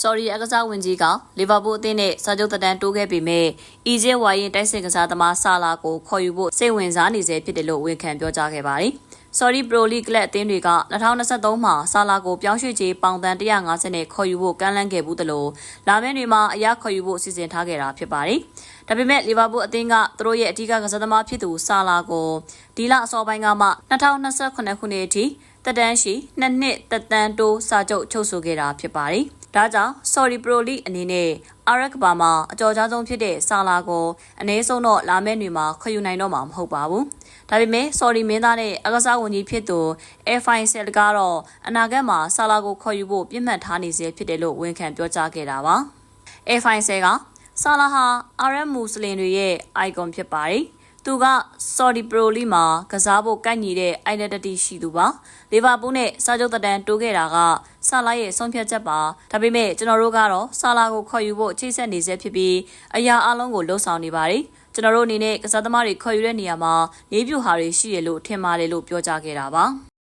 sorry အကစားဝင်ကြီးကလီဗာပူးအသင်းနဲ့စာချုပ်သက်တမ်းတိုးခဲ့ပေမဲ့အီဂျစ်ဝိုင်းရင်တိုက်စစ်ကစားသမားဆာလာကိုခေါ်ယူဖို့စိတ်ဝင်စားနေစေဖြစ်တယ်လို့ဝန်ခံပြောကြားခဲ့ပါတယ်။ sorry pro league ကလပ်အသင်းတွေက2023မှာဆာလာကိုပြောင်းရွှေ့ကြေးပေါင်တန်150နဲ့ခေါ်ယူဖို့ကမ်းလှမ်းခဲ့ဘူးသလိုလာမယ့်တွေမှာအရာခေါ်ယူဖို့စီစဉ်ထားခဲ့တာဖြစ်ပါတယ်။ဒါပေမဲ့လီဗာပူးအသင်းကသူတို့ရဲ့အဓိကကစားသမားဖြစ်သူဆာလာကိုဒီလအစောပိုင်းကမှ2028ခုနှစ်အထိ တက်တန်းရှိနှစ်နှစ်တက်တန်းတိုးစာချုပ်ချုပ်ဆိုခဲ့တာဖြစ်ပါတယ်။ဒါကြောင့် Sorry Pro League အနေနဲ့အာရက်ကဘာမှာအကြော်ကြားဆုံးဖြစ်တဲ့ဆာလာကိုအနည်းဆုံးတော့လာမယ့်နေ့မှာခွင့်ယူနိုင်တော့မှာမဟုတ်ပါဘူး။ဒါပေမဲ့ Sorry မင်းသားနဲ့အကစားဝန်ကြီးဖြစ်သူ Airfine Cell ကတော့အနာဂတ်မှာဆာလာကိုခေါ်ယူဖို့ပြစ်မှတ်ထားနေစေဖြစ်တယ်လို့ဝန်ခံပြောကြားခဲ့တာပါ။ Airfine Cell ကဆာလာဟာအာရမူစလင်တွေရဲ့ icon ဖြစ်ပါတယ်။ သူက Saudi Pro League မှာကစားဖို့ကိုက်ညီတဲ့ identity ရှိသူပါ။လီဗာပူးနဲ့စာချုပ်သက်တမ်းတိုးခဲ့တာကဆာလာရဲ့ဆုံးဖြတ်ချက်ပါ။ဒါပေမဲ့ကျွန်တော်တို့ကတော့ဆာလာကိုခေါ်ယူဖို့ချိတ်ဆက်နေစေဖြစ်ပြီးအရာအလုံးကိုလှုပ်ဆောင်နေပါတယ်။ကျွန်တော်တို့အနေနဲ့ကစားသမားတွေခေါ်ယူတဲ့နေရာမှာနေပြူဟာတွေရှိရလို့ထင်ပါတယ်လို့ပြောကြားခဲ့တာပါ။